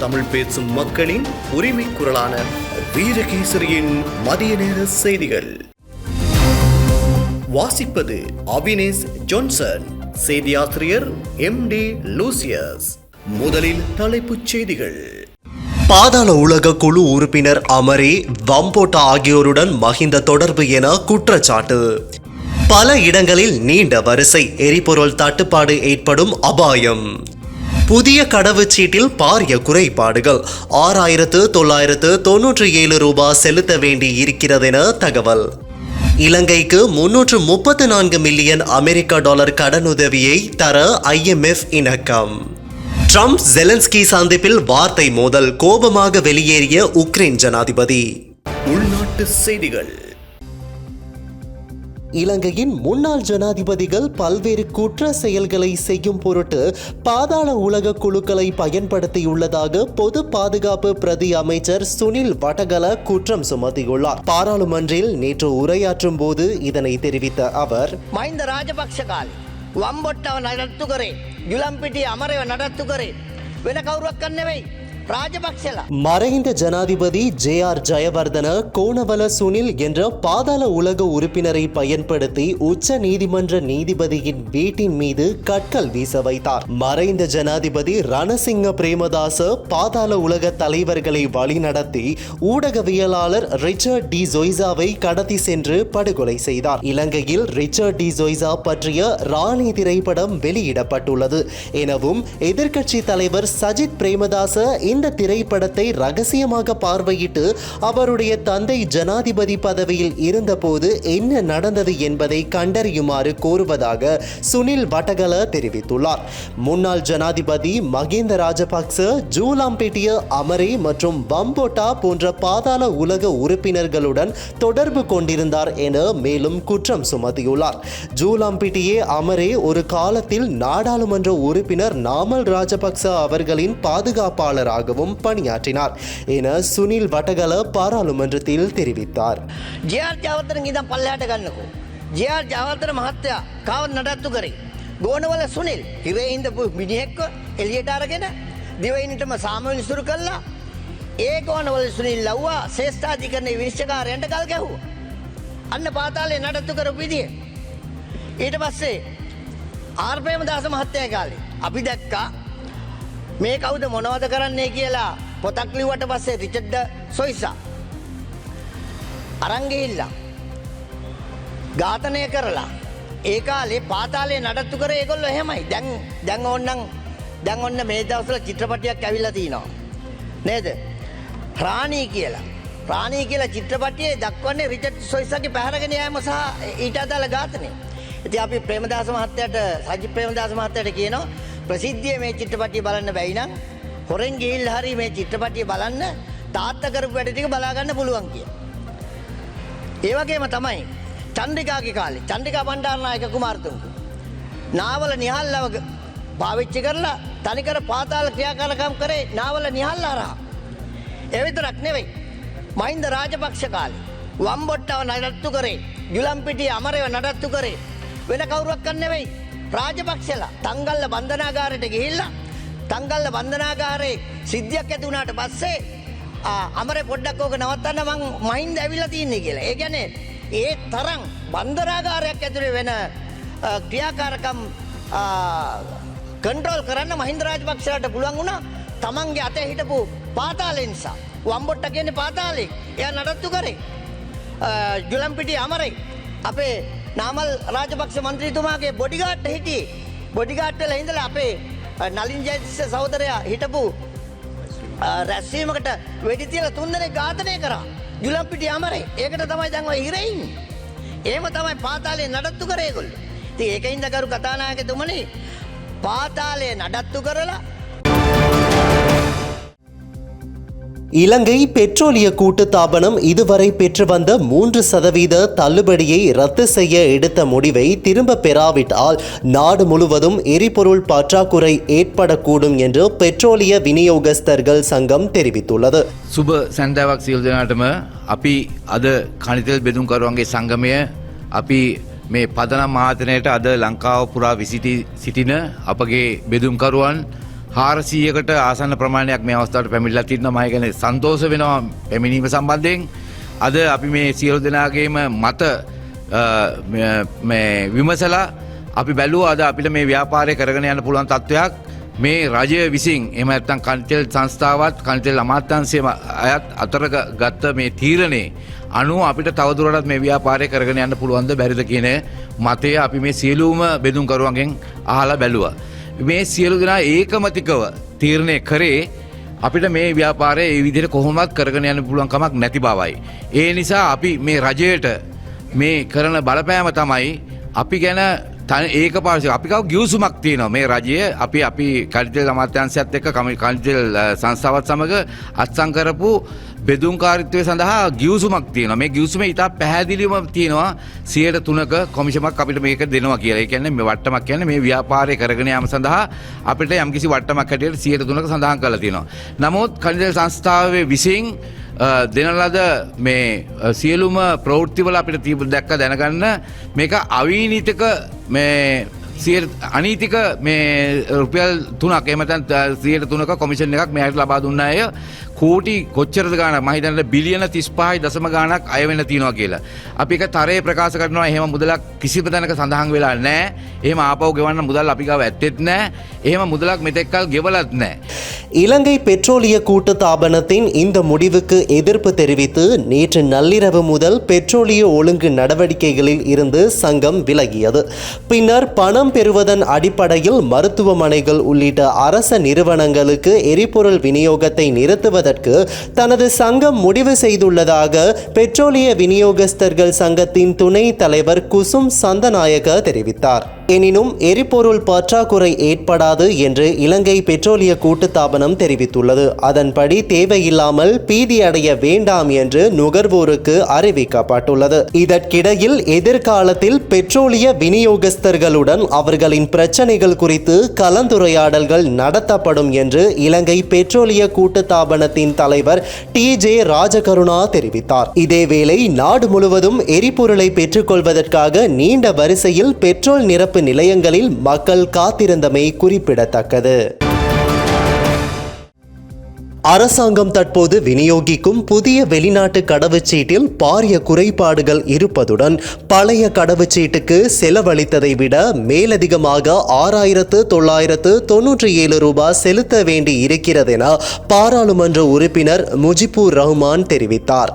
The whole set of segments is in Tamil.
தமிழ் பேசும் மக்களின் உரிமை குரலான வீரகேசரியின் மதிய நேர செய்திகள். வாசிப்பது அவினேஷ் ஜான்சன் செய்தியாசிரியர் எம் டி லூசியஸ். முதலில் தலைப்புச் செய்திகள். பாதாள உலக குழு உறுப்பினர் அமரே வம்போட்டா ஆகியோருடன் மகிந்த தொடர்பு என குற்றச்சாட்டு. பல இடங்களில் நீண்ட வரிசை எரிபொருள் தட்டுப்பாடு ஏற்படும் அபாயம். புதிய கடவுச்சீட்டில் பாரிய குறைபாடுகள். ஆறாயிரத்து தொள்ளாயிரத்து தொன்னூற்றி ஏழு ரூபாய் செலுத்த வேண்டி இருக்கிறதென தகவல். இலங்கைக்கு முன்னூற்று முப்பத்து நான்கு மில்லியன் அமெரிக்க டாலர் கடனுதவியை தர ஐஎம்எஃப் இணக்கம். ட்ரம்ப் ஜெலன்ஸ்கி சந்திப்பில் வார்த்தை மோதல் கோபமாக வெளியேறிய உக்ரைன் ஜனாதிபதி. உள்நாட்டு செய்திகள். இலங்கையின் முன்னாள் ஜனாதிபதிகள் பல்வேறு குற்ற செயல்களை செய்யும் பொருட்டு பாதாள உலக குழுக்களை பயன்படுத்தியுள்ளதாக பொது பாதுகாப்பு பிரதி அமைச்சர் சுனில் வடகல குற்றம் சுமத்தியுள்ளார். பாராளுமன்றில் நேற்று உரையாற்றும் போது இதனை தெரிவித்த அவர் மஹிந்த ராஜபக்சகால் வம்பொட்டவ நடத்துகிறேன் ಯುಲಂಪಿಟಿ ಅಮರವ ನಡತ್ತುಗರೆ ವೆನ ಕೌರವ ಕನ್ನೆವೈ மறைந்த ஜனாதிபதி ஜே ஆர் ஜெயவர்தன கோணவல சுனில் என்ற பாதாள உலக உறுப்பினரை பயன்படுத்தி உச்ச நீதிமன்ற நீதிபதியின் வீட்டின் மீது கற்கள் வீச வைத்தார். மறைந்த ஜனாதிபதி ரணசிங்க பிரேமதாச பாதாள உலக தலைவர்களை வழிநடத்தி ஊடகவியலாளர் ரிச்சர்ட் டி ஜொய்சாவை கடத்தி சென்று படுகொலை செய்தார். இலங்கையில் ரிச்சர்ட் டி ஜொய்சா பற்றிய ராணி திரைப்படம் வெளியிடப்பட்டுள்ளது. எனவும் எதிர்க்கட்சி தலைவர் சஜித் பிரேமதாச இந்த இந்த திரைப்படத்தை ரகசியமாக பார்வையிட்டு அவருடைய தந்தை ஜனாதிபதி பதவியில் இருந்தபோது என்ன நடந்தது என்பதை கண்டறியுமாறு கோருவதாக சுனில் வட்டகல தெரிவித்துள்ளார். முன்னாள் ஜனாதிபதி மகேந்த ராஜபக்ச ஜூலாம்பேட்டிய அமரே மற்றும் பம்போட்டா போன்ற பாதாள உலக உறுப்பினர்களுடன் தொடர்பு கொண்டிருந்தார் என மேலும் குற்றம் சுமத்தியுள்ளார். ஜூலாம்பிட்டியே அமரே ஒரு காலத்தில் நாடாளுமன்ற உறுப்பினர் நாமல் ராஜபக்ச அவர்களின் பாதுகாப்பாளராக பாதுகாப்பாளராகவும் பணியாற்றினார் என சுனில் வட்டகல பாராளுமன்றத்தில் தெரிவித்தார் ජයාර් ජාවතන ඉදම් පල්ලහට ගන්නකෝ. ජයාර් ජාවතන මහත්තයා කාව නඩත්තු කරේ. ගෝනවල සුනිල් හිරේ හින්දපු මිනිහෙක්ව එලියට අරගෙන දිවයිනටම සාමවිලි සුරු කල්ලා ඒ ගෝනවල සුනිල් ලව්වා ශේෂ්ඨාධිකරණය විනිශ්චකාරයන්ට කල් ගැහුව. අන්න පාතාලේ නඩත්තු කර විදිිය. ඊට පස්සේ ආර්පයම දස මහත්තය කාලේ. අපි දැක්කා මේ කවුද මොනවද කරන්නේ කියලා පොතක් ලිවට පස්සේ රිචඩ්ඩ සොයිසා. අරංගෙහිල්ලා. ඝාතනය කරලා ඒකාලේ පාතාලේ නඩත්තු කර ඒගොල්ල එහෙමයි දැන් දැන් ඔන්නන් දැන් ඔන්න මේ දවසල චිත්‍රපටියක් ඇවිල්ලා තිනවා. නේද. ප්‍රාණී කියලා. ප්‍රාණී කියලා චිත්‍රපටියේ දක්වන්නේ රිචට් සොයිසගේ පැහරගෙන යෑම සහ ඊට අදාළ ඝාතනය. ඉති අපි ප්‍රේමදාස මහත්තයට සජි ප්‍රේමදාස මහත්තයට කියනවා ප්‍රසිද්ධිය මේ චිත්‍රපටිය බලන්න බැයිනම් හොරෙන් ගිහිල් හරි මේ චිත්‍රපටිය බලන්න තාත්ත කරපු වැඩ ටික බලාගන්න පුළුවන් කිය. ඒවගේම තමයි චන්ඩිකාගේ කාලේ චන්ඩිකා බණ්ඩාරනායක කුමාරතුන්කු. නාවල නිහල්ලව පාවිච්චි කරලා තනිකර පාතාල ක්‍රියාකාරකම් කරේ නාවල නිහල්ල හරහා. එවිතරක් නෙවෙයි. මහින්ද රාජපක්ෂ කාලේ වම්බොට්ටව නඩත්තු කරේ ගුලම්පිටිය අමරව නඩත්තු කරේ වෙන කවුරුවක් කන්නෙවෙයි රාජපක්ෂලා තංගල්ල බන්ධනාගාරයට ගිහිල්ලා තංගල්ල බන්ධනාගාරයේ සිද්ධියක් ඇති වුණාට පස්සේ අමර පොඩ්ඩක් ඕක නවත්තන්න මං මහින්ද ඇවිල්ල තියන්නේ කියලා. ඒ ගැන ඒ තරම් බන්ධනාගාරයක් ඇතුළේ වෙන අ, ක්‍රියාකාරකම් කන්ට්‍රෝල් කරන්න මහින්ද රාජපක්ෂලට පුළුවන් වුණා තමන්ගේ අතේ හිටපු පාතාලෙ නිසා. වම්බොට්ට කියන්නේ පාතාලෙ. එයා නඩත්තු කරේ. ජුලම්පිටි අමරයි අපේ නාමල් රාජපක්ෂ මන්ත්‍රීතුමාගේ බොඩිගාට් හිටියේ බොඩිගාට් වල ඉඳලා අපේ නලින් ජයතිස්ස සහෝදරයා හිටපු රැස්වීමකට වෙඩි තියලා තුන්දෙනෙක් ඝාතනය කරා. ජුලම්පිටි අමරේ. ඒකට තමයි දැන් ඔය හිරේ ඉන්නේ. එහෙම තමයි පාතාලේ නඩත්තු කරේ ඒගොල්ලෝ. ඉතින් ඒකින්ද කරු කතානායකතුමනි පාතාලේ නඩත්තු කරලා இலங்கை பெட்ரோலிய கூட்டுத்தாபனம் இதுவரை பெற்று வந்த மூன்று சதவீத தள்ளுபடியை ரத்து செய்ய எடுத்த முடிவை திரும்ப பெறாவிட்டால் நாடு முழுவதும் எரிபொருள் பற்றாக்குறை ஏற்படக்கூடும் என்று பெட்ரோலிய விநியோகஸ்தர்கள் சங்கம் தெரிவித்துள்ளது සුබ සැන්දෑවක් සියල් දෙනාටම අපි අද කනිතෙල් බෙදුම්කරුවන්ගේ සංගමය අපි මේ පදනම් මාතනයට අද ලංකාව පුරා විසිටි සිටින අපගේ බෙදුම්කරුවන් හාරසීයකට ආසන්න ප්‍රමාණයක් මේ අවස්ථාවට පැමිල්ලා තින්න මයගැන සන්තෝස වෙනවා පැමිණීම සම්බන්ධයෙන්. අද අපි මේ සියලු දෙනාගේම මත අ, මේ- මේ විමසලා අපි බැලූ අද අපිට මේ ව්‍යාපාරය කරගෙන යන්න පුළුවන් තත්ත්වයක් මේ රජය විසින් එම ඇත්තන් කනිතෙල් සංස්ථාවත් කනිතෙල් අමාත්‍යන්සේම අයත් අතර ග- ගත්ත මේ තීරණේ අනුව අපිට තවදුරටත් මේ ව්‍යාපාරය කරගෙන යන්න පුළුවන්ද බැරිද කියන මතය අපි මේ සියලූම බෙදුම්කරුවන්ගෙන් අහලා බැලුව. මේ සියලු දෙනා ඒකමතිකව තීරණය කරේ අපිට මේ ව්‍යාපාරය ඒ විදිහට කොහොමත් කරගෙන යන්න පුළුවන්කමක් නැති බවයි. ඒ නිසා අපි මේ රජයට මේ කරන බලපෑම තමයි අපි ගැන තන ඒක පාර්ශ අපිකව ගියවසුමක් තියනවා. මේ රජය අපි අපි කරිතෙල් අමාත්‍යන්සයත් එක්ක කමි කනිතෙල් සංස්ථාවත් සමඟ අත්සං කරපු බෙදුම්කාරිත්වය සඳහා ගියවසුමක් තියෙන මේ ගියවසුම ඉතා පැහැදිලිවම තියෙනවා සියයට තුනක කොමිෂමක් අපිට මේක දෙනවා කියලා. කියන්නේ මේ වට්ටමක් කියන්නේ මේ ව්‍යාපාරය කරගෙන යාම සඳහා අපිට යම්කිසි වට්ටමක් හැටියට සියයට තුනක සඳහන් කරලා තියෙනවා. නමුත් කනිතෙල් සංස්ථාවේ විසින් අ, දෙන ලද මේ අ, සියලුම ප්‍රවෘත්තිවල අපිට තීප දැක්ක දැනගන්න මේක අවීනීතක මේ සිය අනීතික මේ රුපියල් තුනක්. එමතන් සියට තුනක කොමිෂන් එකක් මෙයට ලබා දුන්න අය. කෝටි කොච්චරද ගාන මහිතනට බිලියන තිස්පායි දසම ගානක් අය වෙන තියෙනවා කියලා. අපි එක තරේ ප්‍රකාශ කරනවා එහෙම මුදලක් කිසිම තැනක සඳහන් වෙලා නෑ එහෙම ආපව් ගෙවන්න මුදල් අපි ගාව ඇත්තෙත් නෑ එහෙම මුදලක් මෙතෙක්කල් ගෙවලත් නෑ. இலங்கை பெட்ரோலிய கூட்டுத்தாபனத்தின் இந்த முடிவுக்கு எதிர்ப்பு தெரிவித்து நேற்று நள்ளிரவு முதல் பெட்ரோலிய ஒழுங்கு நடவடிக்கைகளில் இருந்து சங்கம் விலகியது பின்னர் பணம் பெறுவதன் அடிப்படையில் மருத்துவமனைகள் உள்ளிட்ட அரச நிறுவனங்களுக்கு எரிபொருள் விநியோகத்தை நிறுத்துவதற்கு தனது சங்கம் முடிவு செய்துள்ளதாக பெட்ரோலிய விநியோகஸ்தர்கள் சங்கத்தின் துணை தலைவர் குசும் சந்தநாயக தெரிவித்தார். எனினும் எரிபொருள் பற்றாக்குறை ஏற்படாது என்று இலங்கை பெட்ரோலிய கூட்டுத்தாபனம் தெரிவித்துள்ளது. அதன்படி தேவையில்லாமல் பீதியடைய வேண்டாம் என்று நுகர்வோருக்கு அறிவிக்கப்பட்டுள்ளது. இதற்கிடையில் எதிர்காலத்தில் பெட்ரோலிய விநியோகஸ்தர்களுடன் அவர்களின் பிரச்சனைகள் குறித்து கலந்துரையாடல்கள் நடத்தப்படும் என்று இலங்கை பெட்ரோலிய கூட்டுத்தாபனத்தின் தலைவர் டி ஜே ராஜகருணா தெரிவித்தார். இதேவேளை நாடு முழுவதும் எரிபொருளை பெற்றுக்கொள்வதற்காக நீண்ட வரிசையில் பெட்ரோல் நிரப்பு நிலையங்களில் மக்கள் காத்திருந்தமை குறிப்பிடத்தக்கது. அரசாங்கம் தற்போது விநியோகிக்கும் புதிய வெளிநாட்டு கடவுச்சீட்டில் பாரிய குறைபாடுகள் இருப்பதுடன் பழைய கடவுச்சீட்டுக்கு செலவழித்ததை விட மேலதிகமாக ஆறாயிரத்து தொள்ளாயிரத்து தொன்னூற்றி ஏழு ரூபாய் செலுத்த வேண்டி இருக்கிறதென பாராளுமன்ற உறுப்பினர் முஜிபுர் ரஹ்மான் தெரிவித்தார்.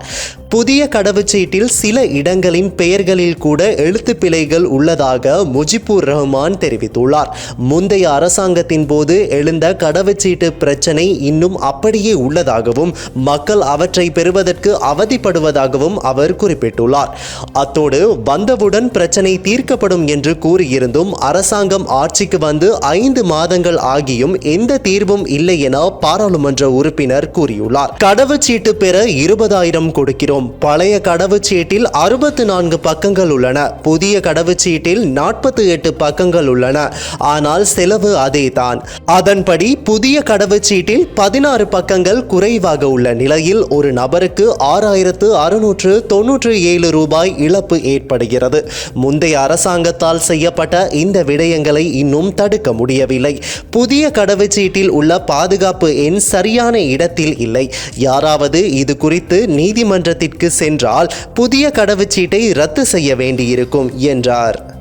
புதிய கடவுச்சீட்டில் சில இடங்களின் பெயர்களில் கூட எழுத்துப்பிழைகள் உள்ளதாக முஜிபுர் ரஹ்மான் தெரிவித்துள்ளார். முந்தைய அரசாங்கத்தின் போது எழுந்த கடவுச்சீட்டு பிரச்சனை இன்னும் அப்படியே உள்ளதாகவும் மக்கள் அவற்றை பெறுவதற்கு அவதிப்படுவதாகவும் அவர் குறிப்பிட்டுள்ளார். அத்தோடு வந்தவுடன் பிரச்சனை தீர்க்கப்படும் என்று கூறியிருந்தும் அரசாங்கம் ஆட்சிக்கு வந்து ஐந்து மாதங்கள் ஆகியும் எந்த தீர்வும் இல்லை என பாராளுமன்ற உறுப்பினர் கூறியுள்ளார். கடவுச்சீட்டு பெற இருபதாயிரம் கொடுக்கிறோம். பழைய கடவுச்சீட்டில் அறுபத்து நான்கு பக்கங்கள் உள்ளன. புதிய கடவுச்சீட்டில் நாற்பத்தி எட்டு பக்கங்கள் உள்ளன. ஆனால் செலவு அதேதான். அதன்படி புதிய கடவுச்சீட்டில் பதினாறு பக்கங்கள் குறைவாக உள்ள நிலையில் ஒரு நபருக்கு ஆறாயிரத்து அறுநூற்று தொன்னூற்று ஏழு ரூபாய் இழப்பு ஏற்படுகிறது. முந்தைய அரசாங்கத்தால் செய்யப்பட்ட இந்த விடயங்களை இன்னும் தடுக்க முடியவில்லை. புதிய கடவுச்சீட்டில் உள்ள பாதுகாப்பு எண் சரியான இடத்தில் இல்லை. யாராவது இது குறித்து நீதிமன்றத்தில் நீதிமன்றத்திற்கு சென்றால் புதிய கடவுச்சீட்டை ரத்து செய்ய வேண்டியிருக்கும் என்றார்.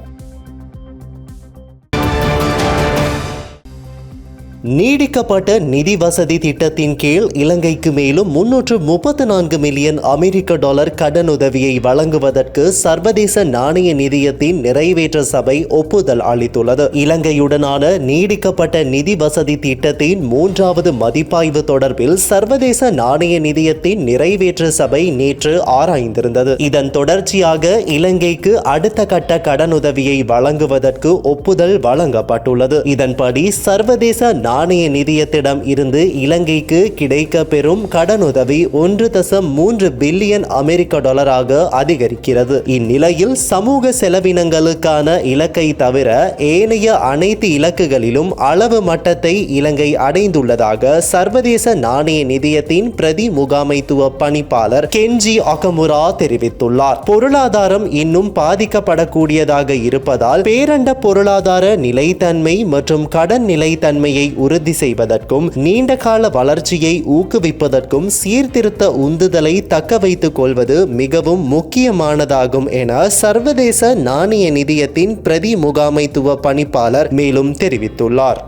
நீடிக்கப்பட்ட நிதி வசதி திட்டத்தின் கீழ் இலங்கைக்கு மேலும் முன்னூற்று முப்பத்து நான்கு மில்லியன் அமெரிக்க டாலர் கடனுதவியை வழங்குவதற்கு சர்வதேச நாணய நிதியத்தின் நிறைவேற்ற சபை ஒப்புதல் அளித்துள்ளது. இலங்கையுடனான நீடிக்கப்பட்ட நிதி வசதி திட்டத்தின் மூன்றாவது மதிப்பாய்வு தொடர்பில் சர்வதேச நாணய நிதியத்தின் நிறைவேற்ற சபை நேற்று ஆராய்ந்திருந்தது. இதன் தொடர்ச்சியாக இலங்கைக்கு அடுத்த கட்ட கடனுதவியை வழங்குவதற்கு ஒப்புதல் வழங்கப்பட்டுள்ளது. இதன்படி சர்வதேச நாணய நிதியத்திடம் இருந்து இலங்கைக்கு கிடைக்க பெறும் கடனுதவி ஒன்று தசம் மூன்று பில்லியன் அமெரிக்க டாலராக அதிகரிக்கிறது. இந்நிலையில் சமூக செலவினங்களுக்கான இலக்கை தவிர ஏனைய அனைத்து இலக்குகளிலும் அளவு மட்டத்தை இலங்கை அடைந்துள்ளதாக சர்வதேச நாணய நிதியத்தின் பிரதி முகாமைத்துவ பணிப்பாளர் கென்ஜி அகமுரா தெரிவித்துள்ளார். பொருளாதாரம் இன்னும் பாதிக்கப்படக்கூடியதாக இருப்பதால் பேரண்ட பொருளாதார நிலைத்தன்மை மற்றும் கடன் நிலைத்தன்மையை உறுதி செய்வதற்கும் நீண்டகால வளர்ச்சியை ஊக்குவிப்பதற்கும் சீர்திருத்த உந்துதலை தக்க வைத்துக் கொள்வது மிகவும் முக்கியமானதாகும் என சர்வதேச நாணய நிதியத்தின் பிரதி முகாமைத்துவ பணிப்பாளர் மேலும் தெரிவித்துள்ளார்.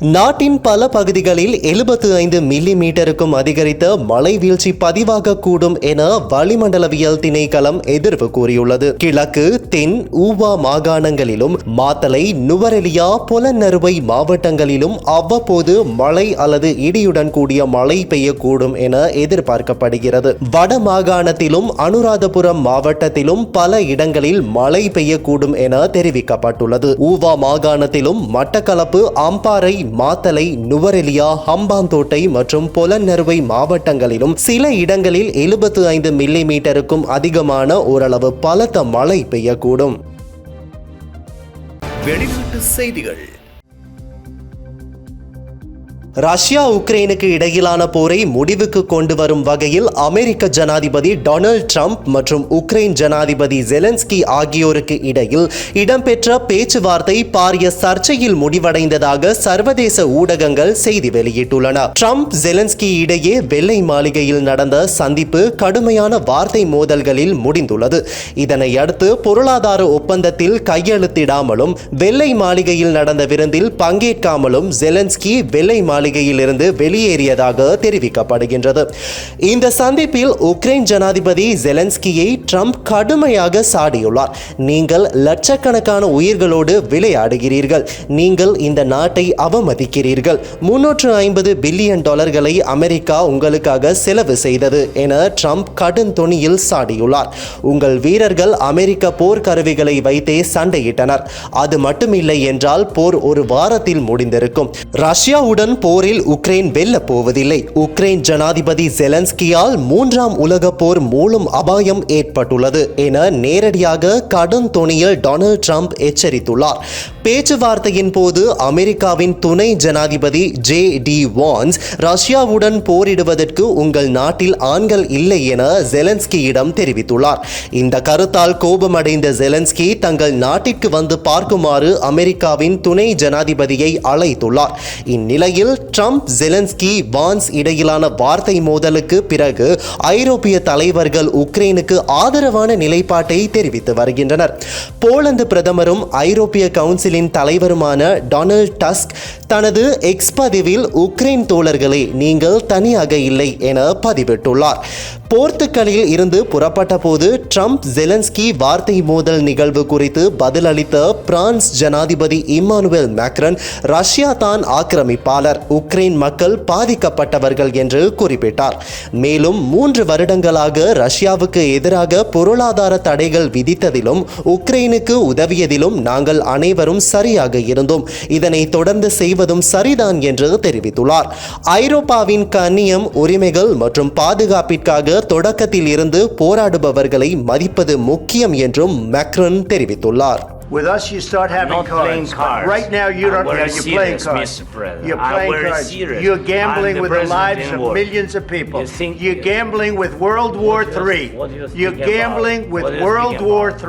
நாட்டின் பல பகுதிகளில் எழுபத்து ஐந்து மில்லி மீட்டருக்கும் அதிகரித்த மழை வீழ்ச்சி பதிவாகக்கூடும் என வளிமண்டலவியல் திணைக்களம் எதிர்வு கூறியுள்ளது. கிழக்கு தென் ஊவா மாகாணங்களிலும் மாத்தலை நுவரெலியா புலநறுவை மாவட்டங்களிலும் அவ்வப்போது மழை அல்லது இடியுடன் கூடிய மழை பெய்யக்கூடும் என எதிர்பார்க்கப்படுகிறது. வட மாகாணத்திலும் அனுராதபுரம் மாவட்டத்திலும் பல இடங்களில் மழை பெய்யக்கூடும் என தெரிவிக்கப்பட்டுள்ளது. ஊவா மாகாணத்திலும் மட்டக்களப்பு அம்பாறை மாத்தலை நுவரெலியா ஹம்பாந்தோட்டை மற்றும் பொலன்னறுவை மாவட்டங்களிலும் சில இடங்களில் எழுபத்து ஐந்து மில்லி மீட்டருக்கும் அதிகமான ஓரளவு பலத்த மழை பெய்யக்கூடும். வெளிநாட்டு செய்திகள். ரஷ்யா உக்ரைனுக்கு இடையிலான போரை முடிவுக்கு கொண்டு வரும் வகையில் அமெரிக்க ஜனாதிபதி டொனால்ட் ட்ரம்ப் மற்றும் உக்ரைன் ஜனாதிபதி ஜெலன்ஸ்கி ஆகியோருக்கு இடையில் இடம்பெற்ற பேச்சுவார்த்தை பாரிய சர்ச்சையில் முடிவடைந்ததாக சர்வதேச ஊடகங்கள் செய்தி வெளியிட்டுள்ளன. ட்ரம்ப் ஜெலன்ஸ்கி இடையே வெள்ளை மாளிகையில் நடந்த சந்திப்பு கடுமையான வார்த்தை மோதல்களில் முடிந்துள்ளது. இதனை அடுத்து பொருளாதார ஒப்பந்தத்தில் கையெழுத்திடாமலும் வெள்ளை மாளிகையில் நடந்த விருந்தில் பங்கேற்காமலும் ஜெலன்ஸ்கி வெள்ளை மாளிகை மாளிகையில் இருந்து வெளியேறியதாக தெரிவிக்கப்படுகின்றது. இந்த சந்திப்பில் உக்ரைன் ஜனாதிபதி ஜெலன்ஸ்கியை ட்ரம்ப் கடுமையாக சாடியுள்ளார். நீங்கள் லட்சக்கணக்கான உயிர்களோடு விளையாடுகிறீர்கள். நீங்கள் இந்த நாட்டை அவமதிக்கிறீர்கள். முன்னூற்று ஐம்பது பில்லியன் டாலர்களை அமெரிக்கா உங்களுக்காக செலவு செய்தது என ட்ரம்ப் கடும் துணியில் சாடியுள்ளார். உங்கள் வீரர்கள் அமெரிக்க போர்க்கருவிகளை வைத்தே சண்டையிட்டனர். அது மட்டுமில்லை என்றால் போர் ஒரு வாரத்தில் முடிந்திருக்கும். ரஷ்யாவுடன் போர் போரில் உக்ரைன் வெல்ல போவதில்லை. உக்ரைன் ஜனாதிபதி ஜெலன்ஸ்கியால் மூன்றாம் உலக போர் மூலம் அபாயம் ஏற்பட்டுள்ளது என நேரடியாக கடும் துணியில் டொனால்ட் ட்ரம்ப் எச்சரித்துள்ளார். பேச்சுவார்த்தையின் போது அமெரிக்காவின் துணை ஜனாதிபதி ஜே டி வான்ஸ் ரஷ்யாவுடன் போரிடுவதற்கு உங்கள் நாட்டில் ஆண்கள் இல்லை என ஜெலன்ஸ்கியிடம் தெரிவித்துள்ளார். இந்த கருத்தால் கோபமடைந்த ஜெலன்ஸ்கி தங்கள் நாட்டிற்கு வந்து பார்க்குமாறு அமெரிக்காவின் துணை ஜனாதிபதியை அழைத்துள்ளார். இந்நிலையில் ட்ரம்ப் ஜெலன்ஸ்கி வான்ஸ் இடையிலான வார்த்தை மோதலுக்கு பிறகு ஐரோப்பிய தலைவர்கள் உக்ரைனுக்கு ஆதரவான நிலைப்பாட்டை தெரிவித்து வருகின்றனர். போலந்து பிரதமரும் ஐரோப்பிய கவுன்சிலின் தலைவருமான டொனால்ட் டஸ்க் தனது எக்ஸ் பதிவில் உக்ரைன் தோழர்களே நீங்கள் தனியாக இல்லை என பதிவிட்டுள்ளார். போர்த்துக்கலில் இருந்து புறப்பட்ட போது ட்ரம்ப் ஜெலன்ஸ்கி வார்த்தை மோதல் நிகழ்வு குறித்து பதிலளித்த பிரான்ஸ் ஜனாதிபதி இம்மானுவேல் மேக்ரன் ரஷ்யா தான் ஆக்கிரமிப்பாளர் உக்ரைன் மக்கள் பாதிக்கப்பட்டவர்கள் என்று குறிப்பிட்டார். மேலும் மூன்று வருடங்களாக ரஷ்யாவுக்கு எதிராக பொருளாதார தடைகள் விதித்ததிலும் உக்ரைனுக்கு உதவியதிலும் நாங்கள் அனைவரும் சரியாக இருந்தோம். இதனை தொடர்ந்து செய்வதும் சரிதான் என்று தெரிவித்துள்ளார் ஐரோப்பாவின் கண்ணியம் உரிமைகள் மற்றும் பாதுகாப்பிற்காக தொடக்கத்தில் இருந்து போராடுபவர்களை மதிப்பது முக்கியம் என்றும் மேக்ரன் தெரிவித்துள்ளார் With us, you start having Not cards. cards. Right now, you don't. Yeah, you're playing cards. You're playing cards. serious. You're gambling with the lives of war. millions of people. You think- You're gambling with World War you You're think about? gambling with What do you World War about?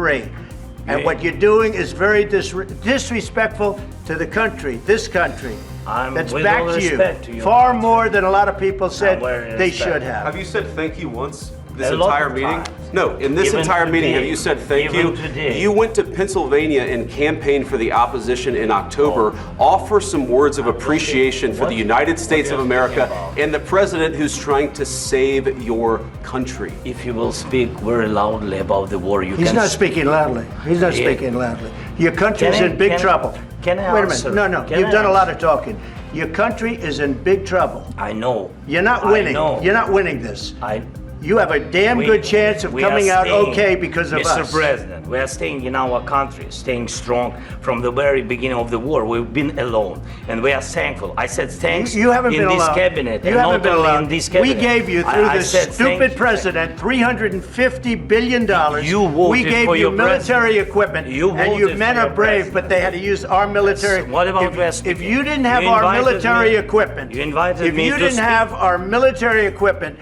And what you're doing is very disre- disrespectful to the country, this country. I'm That's with back all to you. respect to your Far more than a lot of people said very they respect. should have. Have you said thank you once this A lot entire of meeting? times. No, in this Even entire meeting, have you said thank Even you? today. You went to Pennsylvania and campaigned for the opposition in October. Oh. Offer some words of appreciation for the United States of America and the president who's trying to save your country. If you will speak very loudly about the war, you He's can. He's not speaking loudly. He's not Yeah. speaking loudly. Your country is Can I- in big can trouble. can I Wait a minute. No, no. Can You've I done a lot of talking. Your country is in big trouble. I know. You're not I winning. know. You're not winning this. I. You have a damn we- good chance of we are coming out staying- okay because of Mr. us. President, we are staying in our country, staying strong from the very beginning of the war. We've been alone, and we are thankful. I said thanks You haven't in been this allowed. cabinet, You and haven't not been only allowed. in this cabinet. We gave you I- through I this said thank stupid you. president 350 billion dollars. You voted We gave for you your military president. equipment, You and you voted men for are your brave, but they had to use our military. What about if, West if you didn't have You our invited military me- equipment, you invited if me you to didn't speak. have our military equipment,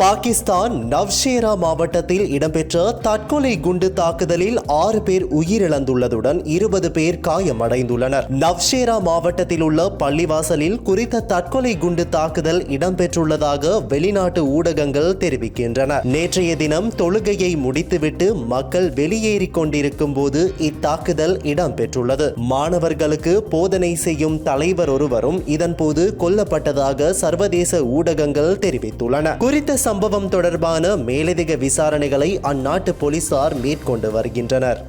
Pakistan Nowshera மாவட்டத்தில் இடம்பெற்ற தற்கொலை குண்டு தாக்குதலில் ஆறு பேர் உயிரிழந்துள்ளதுடன் இருபது பேர் காயமடைந்துள்ளனர். நவ்ஷேரா மாவட்டத்தில் உள்ள பள்ளிவாசலில் குறித்த தற்கொலை குண்டு தாக்குதல் இடம்பெற்றுள்ளதாக வெளிநாட்டு ஊடகங்கள் தெரிவிக்கின்றன. நேற்றைய தினம் தொழுகையை முடித்துவிட்டு மக்கள் வெளியேறிக் கொண்டிருக்கும் போது இத்தாக்குதல் இடம்பெற்றுள்ளது. மாணவர்களுக்கு போதனை செய்யும் தலைவர் ஒருவரும் இதன்போது கொல்லப்பட்டதாக சர்வதேச ஊடகங்கள் தெரிவித்துள்ளன. குறித்த சம்பவம் தொடர்பான மேலதிக விசாரணைகளை அந்நாட்டு போலீசார் மேற்கொண்டு வருகின்றனர்.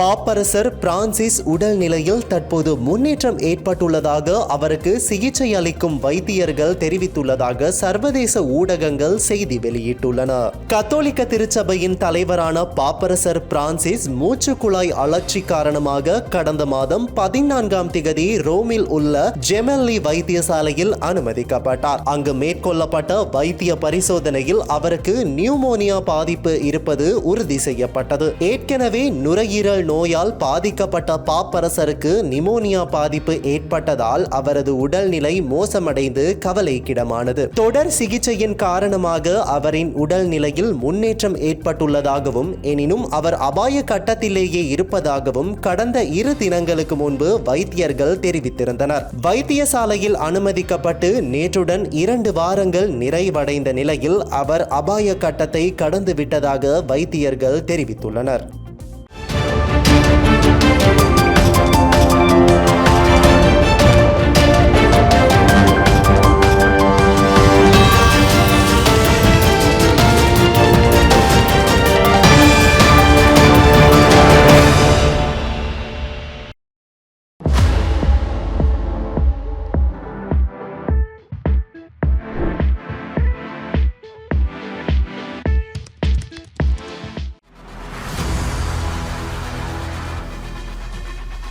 பாப்பரசர் பிரான்சிஸ் உடல்நிலையில் தற்போது முன்னேற்றம் ஏற்பட்டுள்ளதாக அவருக்கு சிகிச்சை அளிக்கும் வைத்தியர்கள் தெரிவித்துள்ளதாக சர்வதேச ஊடகங்கள் செய்தி வெளியிட்டுள்ளன. கத்தோலிக்க திருச்சபையின் தலைவரான பாப்பரசர் பிரான்சிஸ் மூச்சுக்குழாய் அழற்சி காரணமாக கடந்த மாதம் பதினான்காம் திகதி ரோமில் உள்ள ஜெமெல்லி வைத்தியசாலையில் அனுமதிக்கப்பட்டார். அங்கு மேற்கொள்ளப்பட்ட வைத்திய பரிசோதனையில் அவருக்கு நியூமோனியா பாதிப்பு இருப்பது உறுதி செய்யப்பட்டது. ஏற்கனவே நுரையீரல் நோயால் பாதிக்கப்பட்ட பாப்பரசருக்கு நிமோனியா பாதிப்பு ஏற்பட்டதால் அவரது உடல்நிலை மோசமடைந்து கவலைக்கிடமானது தொடர் சிகிச்சையின் காரணமாக அவரின் உடல்நிலையில் முன்னேற்றம் ஏற்பட்டுள்ளதாகவும் எனினும் அவர் அபாய கட்டத்திலேயே இருப்பதாகவும் கடந்த இரு தினங்களுக்கு முன்பு வைத்தியர்கள் தெரிவித்திருந்தனர். வைத்தியசாலையில் அனுமதிக்கப்பட்டு நேற்றுடன் இரண்டு வாரங்கள் நிறைவடைந்த நிலையில் அவர் அபாய கட்டத்தை கடந்துவிட்டதாக வைத்தியர்கள் தெரிவித்துள்ளனர்.